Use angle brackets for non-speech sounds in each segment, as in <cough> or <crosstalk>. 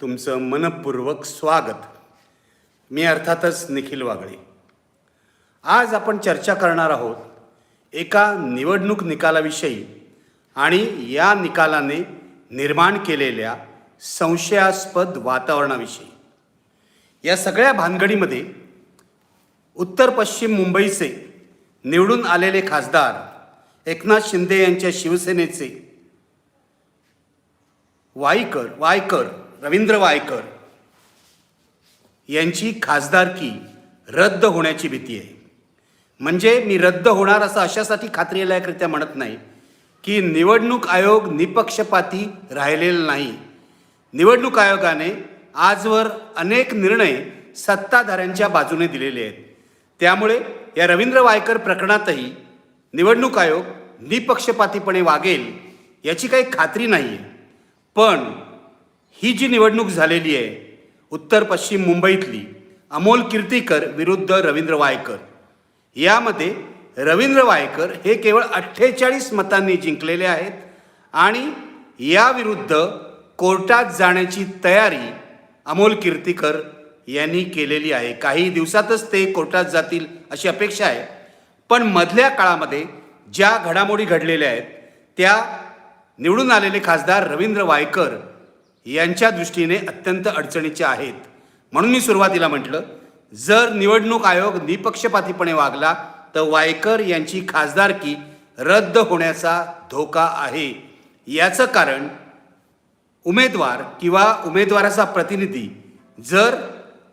तुमचं मनपूर्वक स्वागत. मी अर्थातच निखिल वागळे. आज आपण चर्चा करणार आहोत एका निवडणूक निकालाविषयी आणि या निकालाने निर्माण केलेल्या संशयास्पद वातावरणाविषयी. या सगळ्या भानगडीमध्ये उत्तर पश्चिम मुंबईचे निवडून आलेले खासदार एकनाथ शिंदे यांच्या शिवसेनेचे वाईकर वायकर रवींद्र वायकर यांची खासदारकी रद्द होण्याची भीती आहे. म्हणजे मी रद्द होणार असं अशासाठी खात्रीलायकरित्या म्हणत नाही की निवडणूक आयोग निपक्षपाती राहिलेला नाही. निवडणूक आयोगाने आजवर अनेक निर्णय सत्ताधाऱ्यांच्या बाजूने दिलेले आहेत. त्यामुळे या रवींद्र वायकर प्रकरणातही निवडणूक आयोग निपक्षपातीपणे वागेल याची काही खात्री नाही आहे पण ही जी निवडणूक झालेली आहे उत्तर पश्चिम मुंबईतली अमोल कीर्तीकर विरुद्ध रवींद्र वायकर. यामध्ये रवींद्र वायकर हे केवळ अठ्ठेचाळीस मतांनी जिंकलेले आहेत आणि याविरुद्ध कोर्टात जाण्याची तयारी अमोल कीर्तीकर यांनी केलेली आहे. काही दिवसातच ते कोर्टात जातील अशी अपेक्षा आहे. पण मधल्या काळामध्ये ज्या घडामोडी घडलेल्या आहेत त्या निवडून आलेले खासदार रवींद्र वायकर यांच्या दृष्टीने अत्यंत अडचणीच्या आहेत. म्हणून मी सुरुवातीला म्हटलं जर निवडणूक आयोग निपक्षपातीपणे वागला तर वायकर यांची खासदारकी रद्द होण्याचा धोका आहे. याचं कारण उमेदवार किंवा उमेदवाराचा प्रतिनिधी जर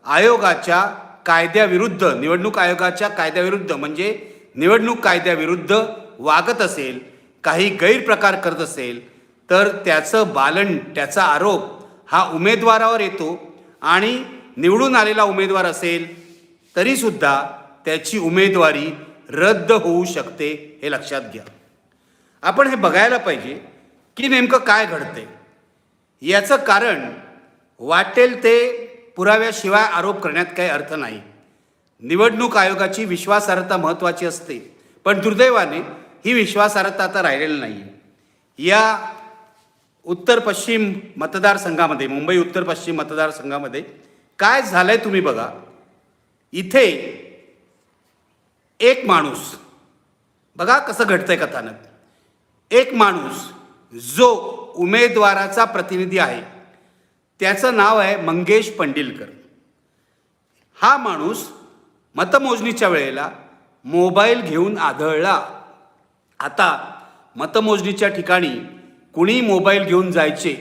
आयोगाच्या कायद्याविरुद्ध निवडणूक आयोगाच्या कायद्याविरुद्ध म्हणजे निवडणूक कायद्याविरुद्ध वागत असेल काही गैरप्रकार करत असेल तर त्याचं बालन त्याचा आरोप हा उमेदवारावर येतो आणि निवडून आलेला उमेदवार असेल तरीसुद्धा त्याची उमेदवारी रद्द होऊ शकते हे लक्षात घ्या. आपण हे बघायला पाहिजे की नेमकं काय घडते याचं कारण वाटेल ते पुराव्याशिवाय आरोप करण्यात काही अर्थ नाही. निवडणूक आयोगाची विश्वासार्हता महत्त्वाची असते पण दुर्दैवाने ही विश्वासार्हता आता राहिलेली नाही या उत्तर पश्चिम मतदारसंघामध्ये मुंबई उत्तर पश्चिम मतदारसंघामध्ये काय झालंय तुम्ही बघा. इथे एक माणूस बघा कसं घडतंय कथानक. एक माणूस जो उमेदवाराचा प्रतिनिधी आहे त्याचं नाव आहे मंगेश पंडिलकर. हा माणूस मतमोजणीच्या वेळेला मोबाईल घेऊन आढळला आता मतमोजणीच्या ठिकाणी कुणी मोबाईल घेऊन जायचे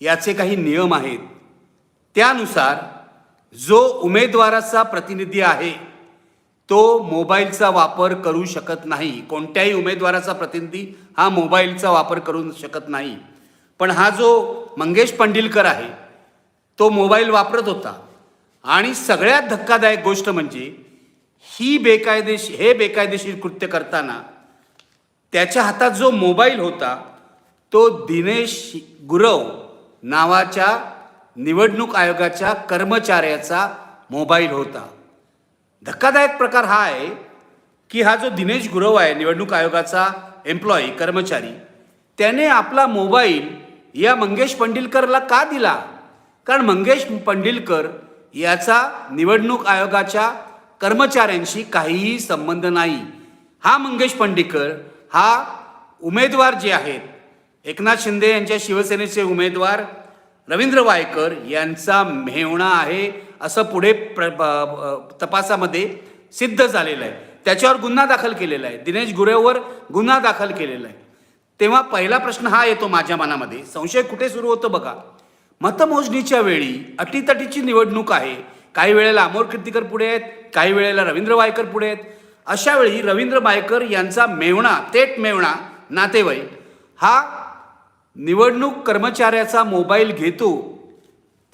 याचे काही नियम आहेत. त्यानुसार जो उमेदवाराचा प्रतिनिधी आहे तो मोबाईलचा वापर करू शकत नाही. कोणत्याही उमेदवाराचा प्रतिनिधी हा मोबाईलचा वापर करू शकत नाही. पण हा जो मंगेश पंडिलकर आहे तो मोबाईल वापरत होता. आणि सगळ्यात धक्कादायक गोष्ट म्हणजे ही बेकायदेशीर हे बेकायदेशीर कृत्य करताना त्याच्या हातात जो मोबाईल होता तो दिनेश गुरव नावाच्या निवडणूक आयोगाच्या कर्मचाऱ्याचा मोबाईल होता. धक्कादायक प्रकार हा आहे की हा जो दिनेश गुरव आहे निवडणूक आयोगाचा एम्प्लॉई कर्मचारी त्याने आपला मोबाईल या मंगेश पंडिलकरला का दिला? कारण मंगेश पंडिलकर याचा निवडणूक आयोगाच्या कर्मचाऱ्यांशी काहीही संबंध नाही. हा मंगेश पंडिकर हा उमेदवार जे आहेत एकनाथ शिंदे यांच्या शिवसेनेचे उमेदवार रवींद्र वायकर यांचा मेहणा आहे असं पुढे प्र ब- तपासामध्ये सिद्ध झालेलं आहे. त्याच्यावर गुन्हा दाखल केलेला आहे. दिनेश गुरेवर गुन्हा दाखल केलेला आहे. तेव्हा पहिला प्रश्न हा येतो माझ्या मनामध्ये. संशय कुठे सुरू होतो बघा. मतमोजणीच्या वेळी अटीतटीची निवडणूक आहे. काही वेळेला अमोल कीर्तीकर पुढे आहेत काही वेळेला रवींद्र वायकर पुढे आहेत. अशा वेळी रवींद्र वायकर यांचा मेवणा थेट मेवणा नातेवाईक हा निवडणूक कर्मचाऱ्याचा मोबाईल घेतो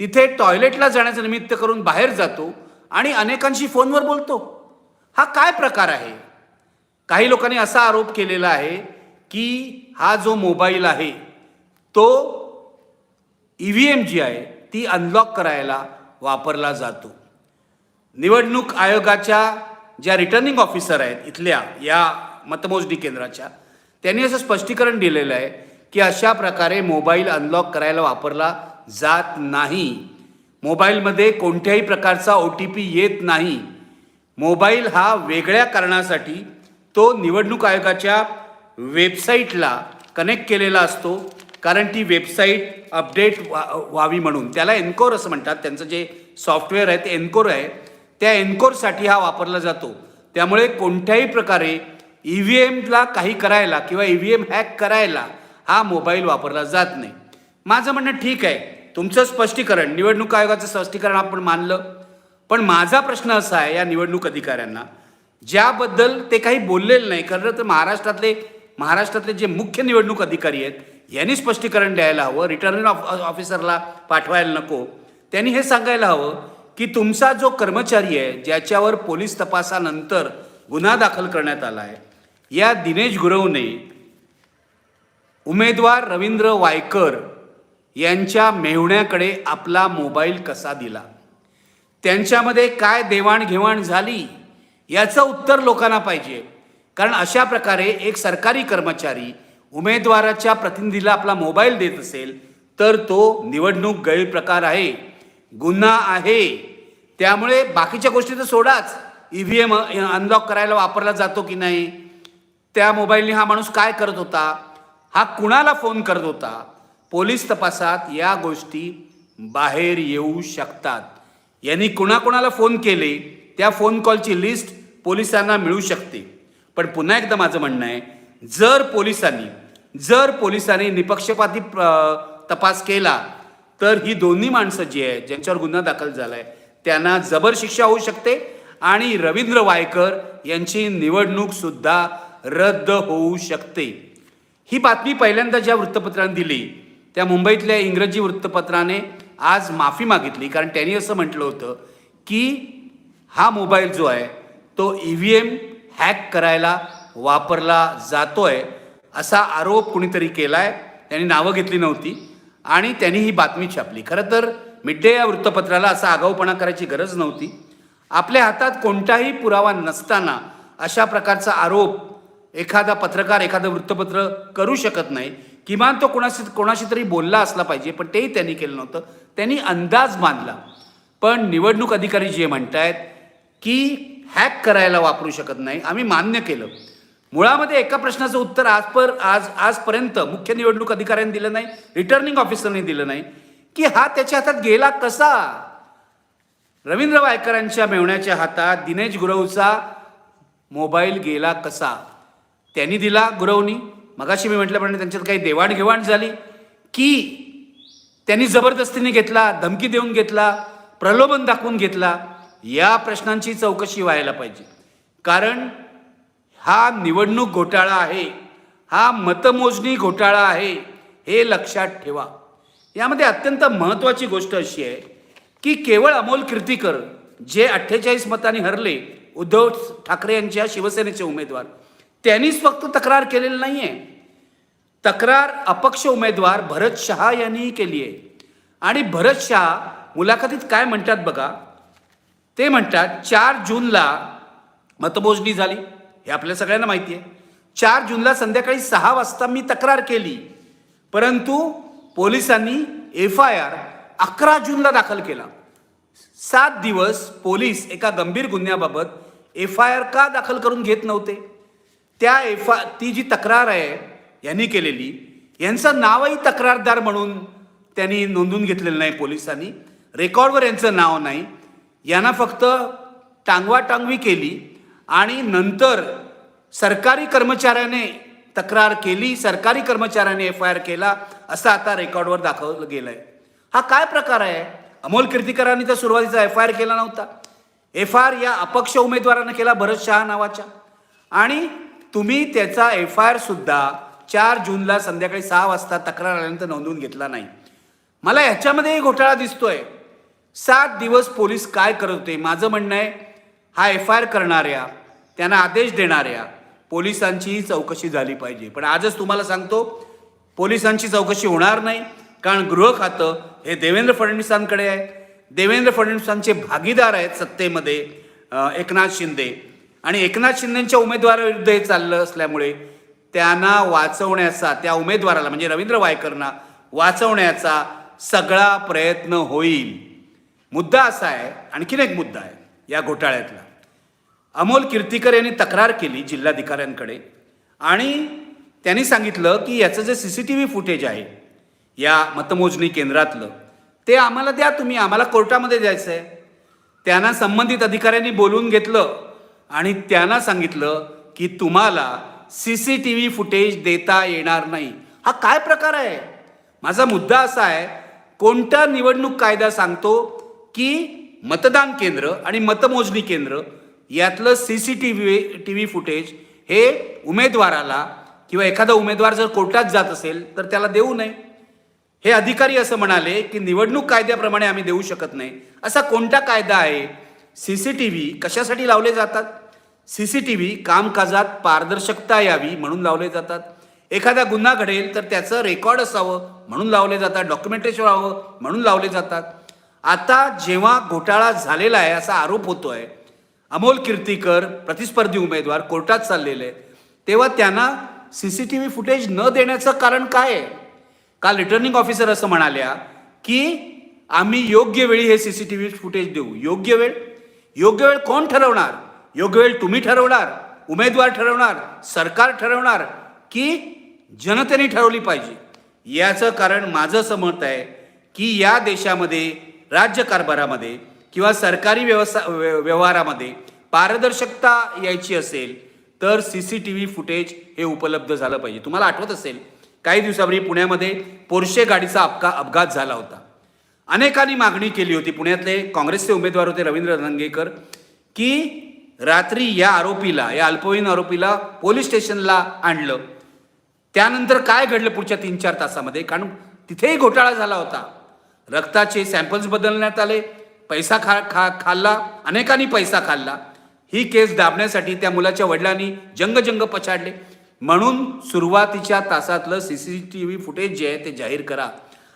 तिथे टॉयलेटला जाण्याचं निमित्त करून बाहेर जातो आणि अनेकांशी फोनवर बोलतो. हा काय प्रकार आहे? काही लोकांनी असा आरोप केलेला आहे की हा जो मोबाईल आहे तो ई व्ही एम जी आहे ती अनलॉक करायला वापरला जातो. निवडणूक आयोगाच्या ज्या रिटर्निंग ऑफिसर आहेत इथल्या या मतमोजणी केंद्राच्या त्यांनी असं स्पष्टीकरण दिलेलं आहे की अशा प्रकारे मोबाईल अनलॉक करायला वापरला जात नाही. मोबाईलमध्ये कोणत्याही प्रकारचा ओ टी पी येत नाही. मोबाईल हा वेगळ्या कारणासाठी तो निवडणूक आयोगाच्या वेबसाईटला कनेक्ट केलेला असतो. कारण ती वेबसाईट अपडेट व्हा व्हावी म्हणून. त्याला एनकोर असं म्हणतात. त्यांचं जे सॉफ्टवेअर आहे ते एनकोर आहे. त्या एनकोरसाठी हा वापरला जातो. त्यामुळे कोणत्याही प्रकारे ई व्ही एमला काही करायला किंवा ई व्ही एम हॅक करायला हा मोबाईल वापरला जात नाही. माझं म्हणणं ठीक आहे. तुमचं स्पष्टीकरण निवडणूक आयोगाचं स्पष्टीकरण आपण मानलं. पण माझा प्रश्न असा आहे या निवडणूक अधिकाऱ्यांना ज्याबद्दल ते काही बोललेलं नाही खरं तर महाराष्ट्रातले महाराष्ट्रातले जे मुख्य निवडणूक अधिकारी आहेत यांनी स्पष्टीकरण द्यायला हवं रिटर्निंग ऑफ ऑफिसरला पाठवायला नको. त्यांनी हे सांगायला हवं की तुमचा जो कर्मचारी आहे ज्याच्यावर पोलीस तपासानंतर गुन्हा दाखल करण्यात आला आहे या दिनेश गुरवने उमेदवार रवींद्र वायकर यांच्या मेहुण्याकडे आपला मोबाईल कसा दिला? त्यांच्यामध्ये काय देवाणघेवाण झाली? याचं उत्तर लोकांना पाहिजे. कारण अशा प्रकारे एक सरकारी कर्मचारी उमेदवाराच्या प्रतिनिधीला आपला मोबाईल देत असेल तर तो निवडणूक गैरप्रकार आहे गुन्हा आहे. त्यामुळे बाकीच्या गोष्टी तर सोडाच. ई व्ही एम अनलॉक करायला वापरला जातो की नाही? त्या मोबाईलने हा माणूस काय करत होता? हा कुणाला फोन करत होता? पोलीस तपासात या गोष्टी बाहेर येऊ शकतात. यांनी कुणाकुणाला फोन केले? त्या फोन कॉलची लिस्ट पोलिसांना मिळू शकते. पण पुन्हा एकदा माझं म्हणणं आहे जर पोलिसांनी जर पोलिसांनी निपक्षपाती तपास केला तर ही दोन्ही माणसं जी आहेत ज्यांच्यावर गुन्हा दाखल झाला आहे त्यांना जबर शिक्षा होऊ शकते आणि रवींद्र वायकर यांची निवडणूक सुद्धा रद्द होऊ शकते. ही बातमी पहिल्यांदा ज्या वृत्तपत्राने दिली त्या मुंबईतल्या इंग्रजी वृत्तपत्राने आज माफी मागितली. कारण त्यांनी असं म्हटलं होतं की हा मोबाईल जो आहे तो ई व्ही एम हॅक करायला वापरला जातोय असा आरोप कुणीतरी केलाय. त्यांनी नावं घेतली नव्हती आणि त्यांनी ही बातमी छापली. खरं तर मिड डे या वृत्तपत्राला असा आगाऊपणा करायची गरज नव्हती. आपल्या हातात कोणताही पुरावा नसताना अशा प्रकारचा आरोप एखादा पत्रकार एखादं वृत्तपत्र करू शकत नाही. किमान तो कोणाशी कोणाशी तरी बोलला असला पाहिजे पण तेही त्यांनी केलं नव्हतं. त्यांनी अंदाज बांधला. पण निवडणूक अधिकारी जे म्हणतायत की हॅक करायला वापरू शकत नाही आम्ही मान्य केलं. मुळामध्ये एका प्रश्नाचं उत्तर आजपर आज आजपर्यंत मुख्य निवडणूक अधिकाऱ्यांनी दिलं नाही रिटर्निंग ऑफिसरने दिलं नाही की हा त्याच्या हातात गेला कसा? रवींद्र वायकरांच्या मेवण्याच्या हातात दिनेश गुरवचा मोबाईल गेला कसा? त्यांनी दिला गुरवनी मगाशी मी म्हटल्याप्रमाणे त्यांच्यात काही देवाणघेवाण झाली. की त्यांनी जबरदस्तीने घेतला धमकी देऊन घेतला प्रलोभन दाखवून घेतला या प्रश्नांची चौकशी व्हायला पाहिजे. कारण हा निवडणूक घोटाळा आहे हा मतमोजणी घोटाळा आहे हे लक्षात ठेवा. यामध्ये अत्यंत महत्त्वाची गोष्ट अशी आहे की केवळ अमोल कीर्तीकर जे अठ्ठेचाळीस मतांनी हरले उद्धव ठाकरे यांच्या शिवसेनेचे उमेदवार त्यांनीच फक्त तक्रार केलेली नाही आहे तक्रार अपक्ष उमेदवार भरत शहा यांनीही केली आहे. आणि भरत शहा मुलाखतीत काय म्हणतात बघा? ते म्हणतात चार जूनला मतमोजणी झाली. हे आपल्या सगळ्यांना माहिती आहे. चार जूनला संध्याकाळी सहा वाजता मी तक्रार केली. परंतु पोलिसांनी एफ आय आर अकरा जूनला दाखल केला. सात दिवस पोलीस एका गंभीर गुन्ह्याबाबत एफ आय आर का दाखल करून घेत नव्हते? त्या एफ आय ती जी तक्रार आहे यांनी केलेली यांचं नावही तक्रारदार म्हणून त्यांनी नोंदवून घेतलेलं नाही पोलिसांनी रेकॉर्डवर यांचं नाव नाही. यांना फक्त टांगवाटांगवी केली आणि नंतर सरकारी कर्मचाऱ्याने तक्रार केली सरकारी कर्मचाऱ्याने एफ आय आर केला असं आता रेकॉर्डवर दाखवलं गेलं आहे हा काय प्रकार आहे? अमोल कीर्तीकरांनी तर सुरुवातीचा एफ आय आर केला नव्हता. एफ आय आर या अपक्ष उमेदवारानं केला भरत शहा नावाच्या. आणि तुम्ही त्याचा एफ आय आर सुद्धा चार जूनला संध्याकाळी सहा वाजता तक्रार आल्यानंतर नोंदवून घेतला नाही. मला ह्याच्यामध्ये घोटाळा दिसतोय. सात दिवस पोलीस काय करत होते? माझं म्हणणं आहे हा एफ आय आर करणाऱ्या त्यांना आदेश देणाऱ्या पोलिसांचीही चौकशी झाली पाहिजे. पण आजच तुम्हाला सांगतो पोलिसांची चौकशी होणार नाही कारण गृह खातं हे देवेंद्र फडणवीसांकडे आहे. देवेंद्र फडणवीसांचे भागीदार आहेत सत्तेमध्ये एकनाथ शिंदे. आणि एकनाथ शिंदेच्या उमेदवाराविरुद्ध हे चाललं असल्यामुळे त्यांना वाचवण्याचा त्या उमेदवाराला म्हणजे रवींद्र वायकरना वाचवण्याचा सगळा प्रयत्न होईल. मुद्दा असा आहे आणखीन एक मुद्दा आहे या घोटाळ्यातला. अमोल कीर्तीकर यांनी तक्रार केली जिल्हाधिकाऱ्यांकडे आणि त्यांनी सांगितलं की याचं जे C C T V footage आहे या मतमोजणी केंद्रातलं ते आम्हाला द्या तुम्ही आम्हाला कोर्टामध्ये द्यायचं आहे त्यांना संबंधित अधिकाऱ्यांनी बोलवून घेतलं आणि त्यांना सांगितलं की तुम्हाला C C T V footage देता येणार नाही. हा काय प्रकार आहे? माझा मुद्दा असा आहे कोणता निवडणूक कायदा सांगतो की मतदान केंद्र आणि मतमोजणी केंद्र यातलं C C T V T V footage हे उमेदवाराला किंवा एखादा उमेदवार जर कोर्टात जात असेल तर त्याला देऊ नये. हे अधिकारी असं म्हणाले की निवडणूक कायद्याप्रमाणे आम्ही देऊ शकत नाही. असा कोणता कायदा आहे? सी सी टी व्ही कशासाठी लावले जातात? सी सी टी व्ही कामकाजात पारदर्शकता यावी म्हणून लावले जातात. एखादा गुन्हा घडेल तर त्याचं रेकॉर्ड असावं म्हणून लावले जातात. डॉक्युमेंटेशन व्हावं म्हणून लावले जातात. आता जेव्हा घोटाळा झालेला आहे असा आरोप होतो आहे अमोल कीर्तीकर प्रतिस्पर्धी उमेदवार कोर्टात चाललेले आहेत तेव्हा त्यांना C C T V footage न देण्याचं कारण काय आहे? काल रिटर्निंग ऑफिसर असं म्हणाल्या की आम्ही योग्य वेळी हे C C T V footage देऊ. योग्य वेळ? योग्य वेळ कोण ठरवणार? योग्य वेळ तुम्ही ठरवणार उमेदवार ठरवणार सरकार ठरवणार की जनतेने ठरवली पाहिजे? याचं कारण माझं असं मत आहे की या देशामध्ये राज्यकारभारामध्ये किंवा सरकारी व्यवसा व्यवहारामध्ये पारदर्शकता यायची असेल तर C C T V footage हे उपलब्ध झालं पाहिजे. तुम्हाला आठवत असेल काही दिवसापूर्वी पुण्यामध्ये पोर्शे गाडीचा अपघा अपघात झाला होता. अनेकांनी मागणी केली होती पुण्यातले काँग्रेसचे उमेदवार होते रवींद्र धनगेकर की रात्री या आरोपीला या अल्पवयीन आरोपीला पोलीस स्टेशनला आणलं. त्यानंतर काय घडलं पुढच्या तीन चार तासामध्ये? कारण तिथेही घोटाळा झाला होता. रक्ताचे सॅम्पल्स बदलण्यात आले पैसा खा खा खाल्ला अनेकांनी पैसा खाल्ला. ही केस दाबण्यासाठी त्या मुलाच्या वडिलांनी जंगजंग पछाडले. म्हणून सुरुवातीच्या तासातलं C C T V footage जे आहे ते जाहीर करा.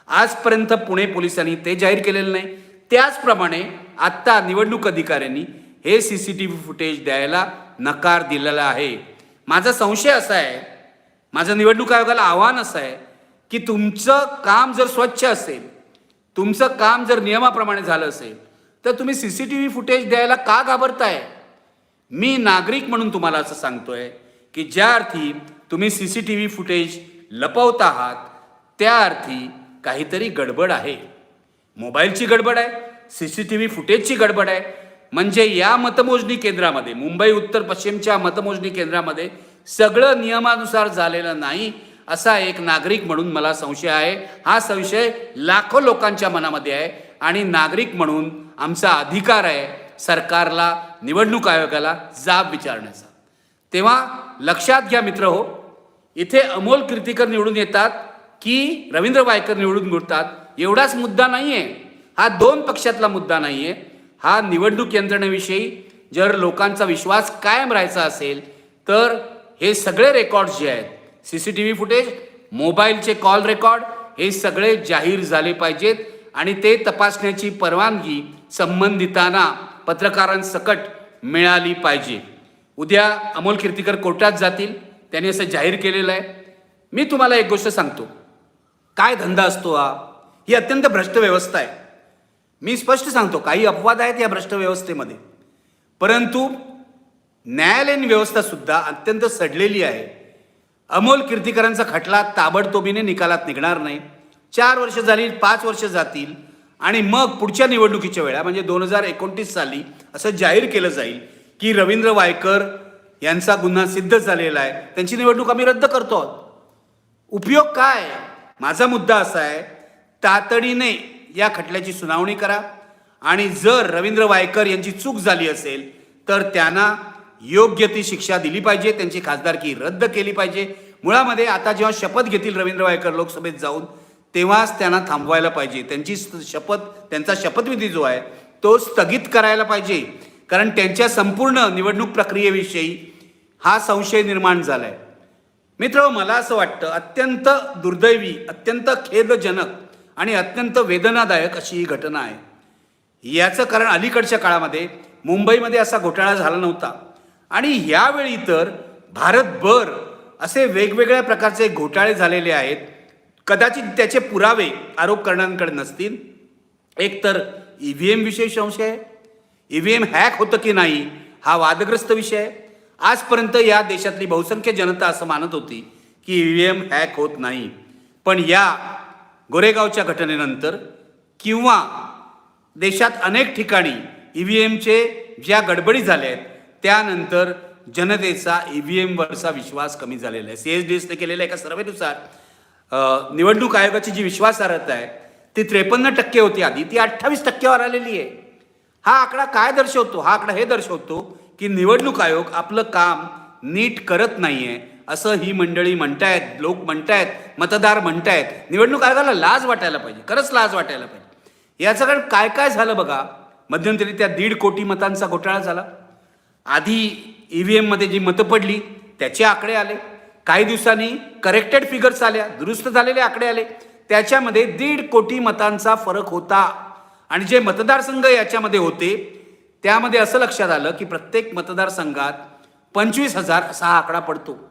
आजपर्यंत पुणे पोलिसांनी ते जाहीर केलेलं नाही. त्याचप्रमाणे आत्ता निवडणूक अधिकाऱ्यांनी हे C C T V footage द्यायला नकार दिलेला आहे. माझा संशय असा आहे माझं निवडणूक आयोगाला आव्हान असं आहे की तुमचं काम जर स्वच्छ असेल तुमचं काम जर नियमाप्रमाणे झालं असेल तर तुम्ही C C T V footage द्यायला का घाबरताय? मी नागरिक म्हणून तुम्हाला असं सांगतोय की ज्या अर्थी तुम्ही C C T V footage लपवत आहात त्या अर्थी काहीतरी गडबड आहे. मोबाईलची गडबड आहे सी सी टी व्ही फुटेजची गडबड आहे म्हणजे या मतमोजणी केंद्रामध्ये मुंबई उत्तर पश्चिमच्या मतमोजणी केंद्रामध्ये सगळं नियमानुसार झालेलं नाही असा एक नागरिक म्हणून मला संशय आहे. हा संशय लाखो लोकांच्या मनामध्ये आहे आणि नागरिक म्हणून आमचा अधिकार आहे सरकारला निवडणूक आयोगाला जाब विचारण्याचा. तेव्हा लक्षात घ्या मित्र हो इथे अमोल कीर्तीकर निवडून येतात की रवींद्र वायकर निवडून मिळतात एवढाच मुद्दा नाही आहे हा दोन पक्षातला मुद्दा नाही आहे हा निवडणूक यंत्रणेविषयी जर लोकांचा विश्वास कायम राहायचा असेल तर हे सगळे रेकॉर्ड्स जे आहेत C C T V footage मोबाईलचे कॉल रेकॉर्ड हे सगळे जाहीर झाले पाहिजेत आणि ते तपासण्याची परवानगी संबंधितांना पत्रकारांसकट मिळाली पाहिजे. उद्या अमोल कीर्तीकर कोर्टात जातील त्यांनी असं जाहीर केलेलं आहे. मी तुम्हाला एक गोष्ट सांगतो. काय धंदा असतो हा? ही अत्यंत भ्रष्ट व्यवस्था आहे. मी स्पष्ट सांगतो काही अपवाद आहेत या भ्रष्ट व्यवस्थेमध्ये परंतु न्यायालयीन व्यवस्था सुद्धा अत्यंत सडलेली आहे. अमोल कीर्तीकरांचा खटला ताबडतोबीने निकालात निघणार नाही. चार वर्ष झाली पाच वर्ष जातील आणि मग पुढच्या निवडणुकीच्या वेळा म्हणजे दोन हजार एकोणतीस साली असं जाहीर केलं जाईल की रवींद्र वायकर यांचा गुन्हा सिद्ध झालेला आहे. त्यांची निवडणूक आम्ही रद्द करतो आहोत. उपयोग काय? माझा मुद्दा असा आहे तातडीने या खटल्याची सुनावणी करा. आणि जर रवींद्र वायकर यांची चूक झाली असेल तर त्यांना योग्य ती शिक्षा दिली पाहिजे त्यांची खासदारकी रद्द केली पाहिजे. मुळामध्ये आता जेव्हा शपथ घेतील रवींद्र वायकर लोकसभेत जाऊन तेव्हाच त्यांना थांबवायला पाहिजे. त्यांची शपथ त्यांचा शपथविधी जो आहे तो स्थगित करायला पाहिजे. कारण त्यांच्या संपूर्ण निवडणूक प्रक्रियेविषयी हा संशय निर्माण झाला आहे मित्र मला असं वाटतं अत्यंत दुर्दैवी अत्यंत खेदजनक आणि अत्यंत वेदनादायक अशी ही घटना आहे. याचं कारण अलीकडच्या काळामध्ये मुंबईमध्ये असा घोटाळा झाला नव्हता. आणि यावेळी तर भारतभर असे वेगवेगळ्या प्रकारचे घोटाळे झालेले आहेत. कदाचित त्याचे पुरावे आरोप करणाऱ्यांकडे नसतील. एक तर ई व्ही एम विशेष संशय आहे. ई व्ही एम हॅक होतं की नाही हा वादग्रस्त विषय आहे. आजपर्यंत या देशातली बहुसंख्य जनता असं मानत होती की ई व्ही एम हॅक होत नाही. पण या गोरेगावच्या घटनेनंतर किंवा देशात अनेक ठिकाणी ई व्ही एमचे ज्या गडबडी झाल्या आहेत त्यानंतर जनतेचा ई व्ही एमवरचा विश्वास कमी झालेला आहे. सी एस डी एसने केलेल्या एका सर्वेनुसार निवडणूक आयोगाची जी विश्वासार्हता आहे ती त्रेपन्न टक्के होती आधी. ती अठ्ठावीस टक्क्यावर आलेली आहे. हा आकडा काय दर्शवतो? हा आकडा हे दर्शवतो की निवडणूक आयोग आपलं काम नीट करत नाही आहे असं ही मंडळी म्हणतायत लोक म्हणतायत मतदार म्हणतायत. निवडणूक आयोगाला लाज वाटायला पाहिजे खरंच लाज वाटायला पाहिजे. याचं कारण काय काय झालं बघा? मध्यंतरी त्या दीड कोटी मतांचा घोटाळा झाला. आधी ई व्ही एममध्ये जी मतं पडली त्याचे आकडे आले. काही दिवसांनी करेक्टेड फिगर्स आल्या दुरुस्त झालेले आकडे आले. त्याच्यामध्ये दीड कोटी मतांचा फरक होता. आणि जे मतदारसंघ याच्यामध्ये होते त्यामध्ये असं लक्षात आलं की प्रत्येक मतदारसंघात पंचवीस हजार असा हा आकडा पडतो.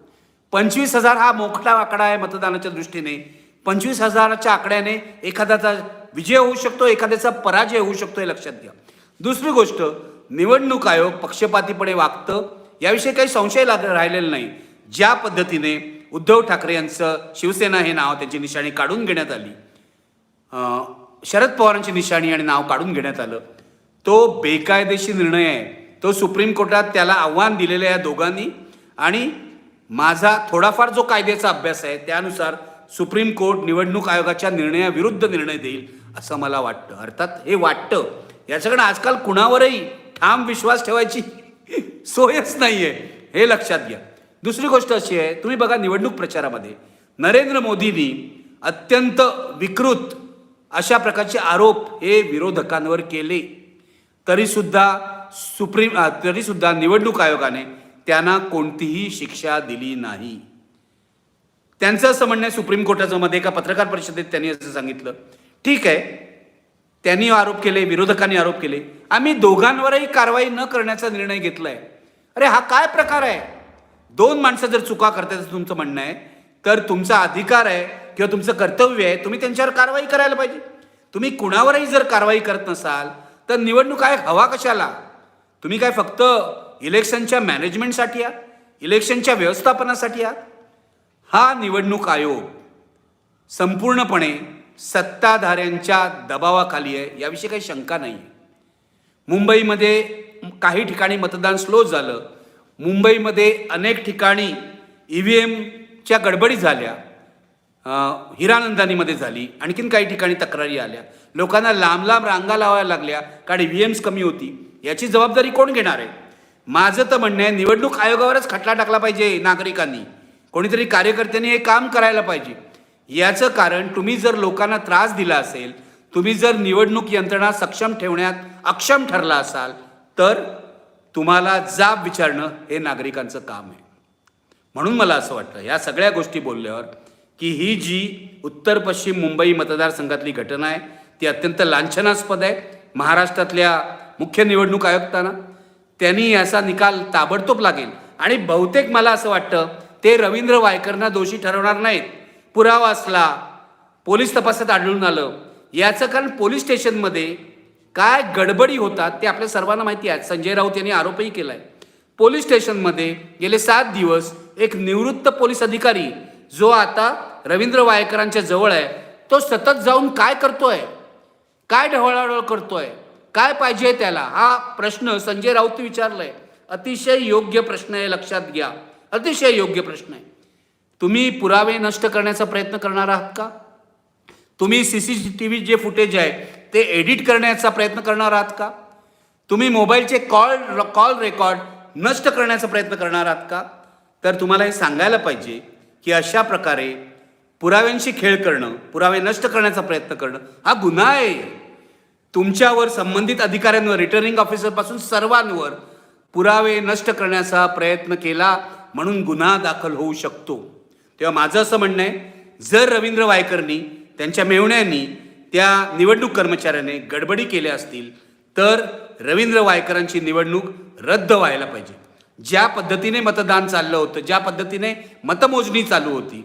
पंचवीस हजार हा मोखला आकडा आहे मतदानाच्या दृष्टीने. पंचवीस हजाराच्या आकड्याने एखाद्याचा विजय होऊ शकतो एखाद्याचा पराजय होऊ शकतो हे लक्षात घ्या. दुसरी गोष्ट निवडणूक आयोग पक्षपातीपणे वागतं याविषयी काही संशय लाग राहिलेला नाही. ज्या पद्धतीने उद्धव ठाकरे यांचं शिवसेना हे नाव त्यांची निशाणी काढून घेण्यात आली शरद पवारांची निशाणी आणि नाव काढून घेण्यात आलं तो बेकायदेशीर निर्णय आहे. तो सुप्रीम कोर्टात त्याला आव्हान दिलेलं आहे या दोघांनी आणि माझा थोडाफार जो कायद्याचा अभ्यास आहे त्यानुसार सुप्रीम कोर्ट निवडणूक आयोगाच्या निर्णयाविरुद्ध निर्णय देईल असं मला वाटतं. अर्थात हे वाटतं. याच्याकडे आजकाल कुणावरही ठाम विश्वास ठेवायची <laughs> सोयच नाही आहे हे लक्षात घ्या. दुसरी गोष्ट अशी आहे तुम्ही बघा निवडणूक प्रचारामध्ये. नरेंद्र मोदींनी अत्यंत विकृत अशा प्रकारचे आरोप हे विरोधकांवर केले. तरीसुद्धा सुप्रीम तरीसुद्धा निवडणूक आयोगाने त्यांना कोणतीही शिक्षा दिली नाही. त्यांचं असं म्हणणं आहे सुप्रीम कोर्टाचं मध्ये एका पत्रकार परिषदेत त्यांनी असं सांगितलं. ठीक आहे त्यांनी आरोप केले विरोधकांनी आरोप केले. आम्ही दोघांवरही कारवाई न करण्याचा निर्णय घेतलाय. अरे हा काय प्रकार आहे? दोन माणसं जर चुका करतात तुमचं म्हणणं आहे तर तुमचा अधिकार आहे किंवा तुमचं कर्तव्य आहे तुम्ही त्यांच्यावर कारवाई करायला पाहिजे. तुम्ही कुणावरही जर कारवाई करत नसाल तर निवडणूक आयोग हवा कशाला? तुम्ही काय फक्त इलेक्शनच्या मॅनेजमेंटसाठी आहात? इलेक्शनच्या व्यवस्थापनासाठी आहात? हा निवडणूक आयोग संपूर्णपणे सत्ताधाऱ्यांच्या दबावाखाली आहे. याविषयी काही शंका नाही मुंबईमध्ये काही ठिकाणी मतदान स्लो झालं. मुंबईमध्ये अनेक ठिकाणी ई व्ही एमच्या गडबडी झाल्या. हिरानंदानीमध्ये झाली. आणखीन काही ठिकाणी तक्रारी आल्या. लोकांना लांब लांब रांगा लावायला लागल्या. कारण ई व्ही एम्स कमी होती. याची जबाबदारी कोण घेणार आहे? माझं तर म्हणणं आहे निवडणूक आयोगावरच खटला टाकला पाहिजे नागरिकांनी. कोणीतरी कार्यकर्त्यांनी हे काम करायला पाहिजे. याचं कारण तुम्ही जर लोकांना त्रास दिला असेल तुम्ही जर निवडणूक यंत्रणा सक्षम ठेवण्यात अक्षम ठरला असाल तर तुम्हाला जाब विचारणं हे नागरिकांचं काम आहे. म्हणून मला असं वाटतं या सगळ्या गोष्टी बोलल्यावर की ही जी उत्तर पश्चिम मुंबई मतदारसंघातली घटना आहे ती अत्यंत लांछनास्पद आहे. महाराष्ट्रातल्या मुख्य निवडणूक आयुक्तांना त्यांनी याचा निकाल ताबडतोब लागेल. आणि बहुतेक मला असं वाटतं ते रवींद्र वायकरना दोषी ठरवणार नाहीत. पुरावा असला पोलीस तपासात आढळून आलं याचं कारण पोलीस स्टेशनमध्ये काय गडबडी होतात ते आपल्या सर्वांना माहिती आहे. संजय राऊत यांनी आरोपही केला आहे पोलीस स्टेशनमध्ये गेले सात दिवस एक निवृत्त पोलीस अधिकारी जो आता रवींद्र वायकरांच्या जवळ आहे तो सतत जाऊन काय करतोय? काय ढवळाढवळ करतोय? काय पाहिजे त्याला? हा प्रश्न संजय राऊत विचारलाय. अतिशय योग्य प्रश्न आहे लक्षात घ्या. अतिशय योग्य प्रश्न आहे. तुम्ही पुरावे नष्ट करण्याचा प्रयत्न करणार आहात का? तुम्ही सी सी टी व्ही जे फुटेज आहे ते एडिट करण्याचा प्रयत्न करणार आहात का? तुम्ही मोबाईलचे कॉल कॉल रेकॉर्ड नष्ट करण्याचा प्रयत्न करणार आहात का? तर तुम्हाला हे सांगायला पाहिजे की अशा प्रकारे पुराव्यांशी खेळ करणं पुरावे नष्ट करण्याचा प्रयत्न करणं हा गुन्हा आहे. तुमच्यावर संबंधित अधिकाऱ्यांवर रिटर्निंग ऑफिसरपासून सर्वांवर पुरावे नष्ट करण्याचा प्रयत्न केला म्हणून गुन्हा दाखल होऊ शकतो. तेव्हा माझं असं म्हणणं आहे जर रवींद्र वायकरनी त्यांच्या मेवण्यांनी त्या निवडणूक कर्मचाऱ्याने गडबडी केल्या असतील तर रवींद्र वायकरांची निवडणूक रद्द व्हायला पाहिजे. ज्या पद्धतीने मतदान चाललं होतं ज्या पद्धतीने मतमोजणी चालू होती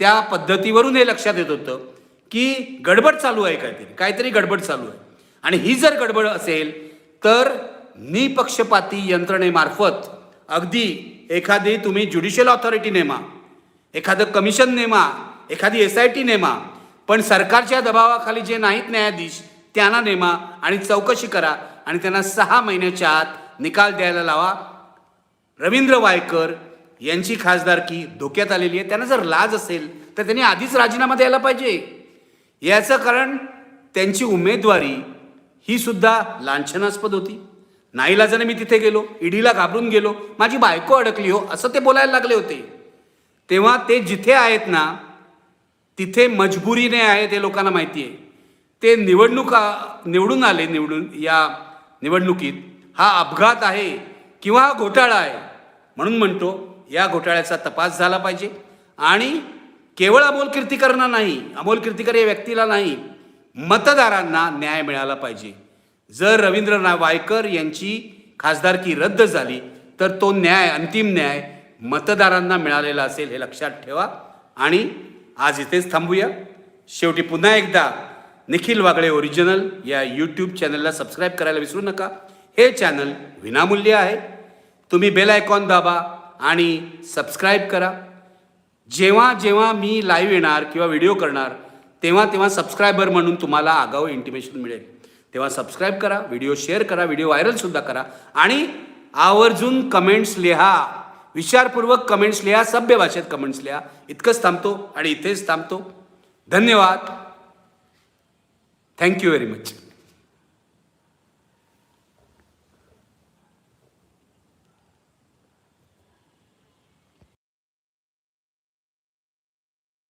त्या पद्धतीवरून हे लक्षात येत होतं की गडबड चालू आहे काहीतरी काहीतरी गडबड चालू आहे. आणि ही जर गडबड असेल तर निपक्षपाती यंत्रणेमार्फत अगदी एखादी तुम्ही ज्युडिशियल ऑथॉरिटी नेमा एखादं कमिशन नेमा एखादी एस आय टी नेमा पण सरकारच्या दबावाखाली जे नाहीत न्यायाधीश त्यांना नेमा आणि चौकशी करा आणि त्यांना सहा महिन्याच्या आत निकाल द्यायला लावा. रवींद्र वायकर यांची खासदारकी धोक्यात आलेली आहे. त्यांना जर लाज असेल तर त्यांनी आधीच राजीनामा द्यायला पाहिजे. याचं कारण त्यांची उमेदवारी ही सुद्धा लांछनास्पद होती. नाईलाजाने मी तिथे गेलो ईडीला घाबरून गेलो माझी बायको अडकली हो असं ते बोलायला लागले होते. तेव्हा ते जिथे आहेत ना तिथे मजबुरीने आहे ते लोकांना माहिती आहे ते निवडणुका निवडून आले निवडून या निवडणुकीत. हा अपघात आहे किंवा हा घोटाळा आहे म्हणून म्हणतो या घोटाळ्याचा तपास झाला पाहिजे. आणि केवळ अमोल कीर्तीकरांना नाही अमोल कीर्तीकर या व्यक्तीला नाही मतदारांना न्याय मिळाला पाहिजे. जर रवींद्रनाथ वायकर यांची खासदारकी रद्द झाली तर तो न्याय अंतिम न्याय मतदारांना मिळालेला असेल हे लक्षात ठेवा. आणि आज इथेच थांबूया. शेवटी पुन्हा एकदा निखिल वागळे ओरिजिनल या यूट्यूब चॅनलला सबस्क्राईब करायला विसरू नका. हे चॅनल विनामूल्य आहे. तुम्ही बेल आयकॉन दाबा आणि सबस्क्राईब करा. जेव्हा जेव्हा मी लाईव्ह येणार किंवा व्हिडिओ करणार तेव्हा तेव्हा सबस्क्रायबर म्हणून तुम्हाला आगाऊ इंटिमेशन मिळेल. तेव्हा सबस्क्राईब करा व्हिडिओ शेअर करा व्हिडिओ व्हायरलसुद्धा करा. आणि आवर्जून कमेंट्स लिहा. विचारपूर्वक कमेंट्स लिहा सभ्य भाषेत कमेंट्स लिहा. इतकंच थांबतो आणि इथेच थांबतो. धन्यवाद. Thank you very much